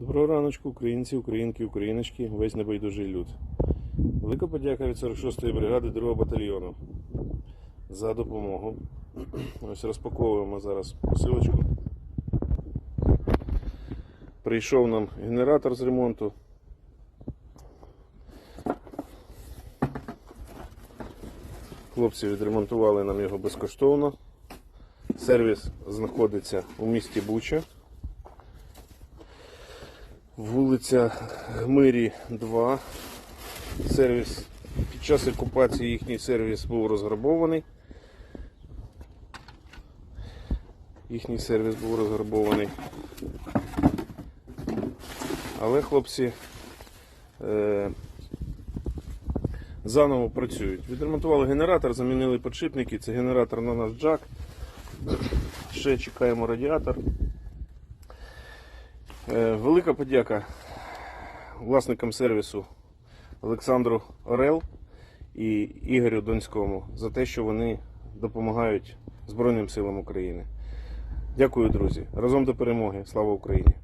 Доброго раночку, українці, українки, україночки, весь небайдужий люд. Велика подяка від 46-ї бригади 2-го батальйону за допомогу. Ось розпаковуємо зараз посилочку. Прийшов нам генератор з ремонту. Хлопці відремонтували нам його безкоштовно. Сервіс знаходиться у місті Буча. Вулиця Гмирі 2. Сервіс. Під час окупації їхній сервіс був розграбований. Їхній сервіс був розграбований. Але хлопці е, заново працюють. Відремонтували генератор, замінили подшипники. Це генератор на наш джак. Ще чекаємо радіатор. Е, Велика подяка власникам сервісу Олександру Орел і Ігорю Донському за те, що вони допомагають Збройним силам України. Дякую, друзі. Разом до перемоги. Слава Україні!